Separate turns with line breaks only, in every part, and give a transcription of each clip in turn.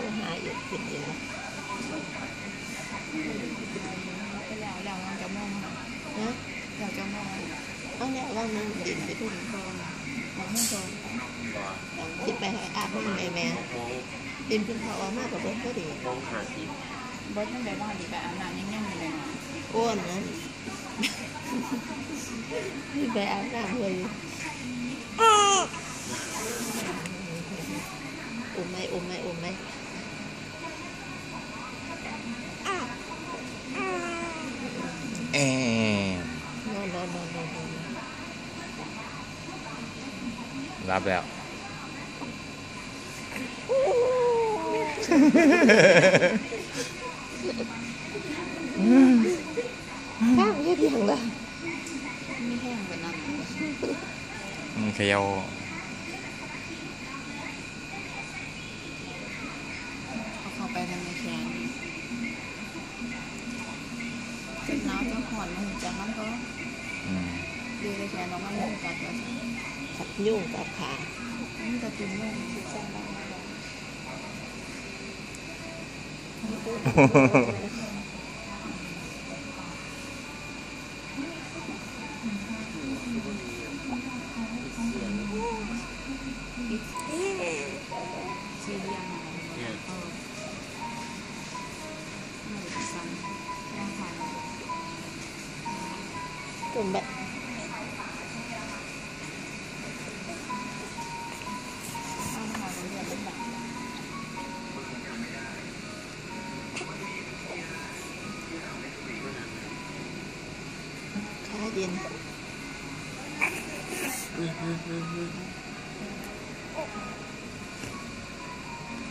thứ hai vậy chuyện gì nè đào ăn chậu môn hả? đào chậu môn
không nhá con nên điện để tôi điện con đào môn con chị bé à mẹ mẹ
tìm chúng
ta ở má và bốn cái bớt nó
đẹp quá thì bà làm nhanh nhanh này uôn nữa thì bà áo làm gì ôm mày
ôm mày ôm mày. Em. No no no no no not
bad ดไปให้อาบน้ำไอ้แม่เพิ่งเขาออกมากกว่าเบิ้ลก็ดี
มองหาที่
เบิร์ดตั้งดีอาบน้ำยังๆอยู่เลยนะ
อ้วนนั้นนี่ไปอาบน้ำเลยอุ้มไหมอุ้มไหมอุ้มไหม
แอ
นนนอนนอนนอนนอน
รับแล้ว
ข้างเฮ็ดยังล่ะ
ม่แห้งกว่านั้น
มันเขย่า
เอาเข้าไปทางในแขนเจ็บหนาวจะขอนมันจะน้ำก็
อืม
ดีเลยแขนเราไม่ยุ่งกัดเลย
ขัดยุ่งกับขา
นี่จะกินยุ่งสุดเส้นได้ ええ。
ขาเย็น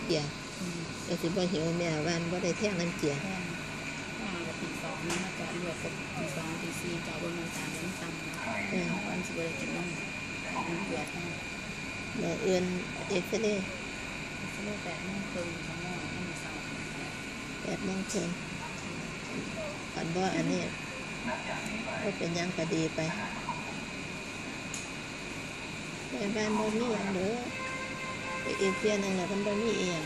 เจียก็สิบ่หิวแม่วานบ่ได้แท่งน้ำเจีย
แห้งอ่าตีสองนี่มาจะเลือดตีสองตีสี่จะบนมาสามเป็นซ้ำ
เออ
วันสิบเลยกินนั่งมันเกลือแห้ง
แล้วเอื้อนเอ็กซเรย์
เลือดแปดโมงครึ่งชั่วโมงนั่นเสาร์
แปดโมงครึ่งอันบ่อันนี้ ก็เป็นยังก็ดีไปไปบ้านบ่มีหยังเด้อไปอีกเทียหนึงแล้วมันบ่มีอีหยัง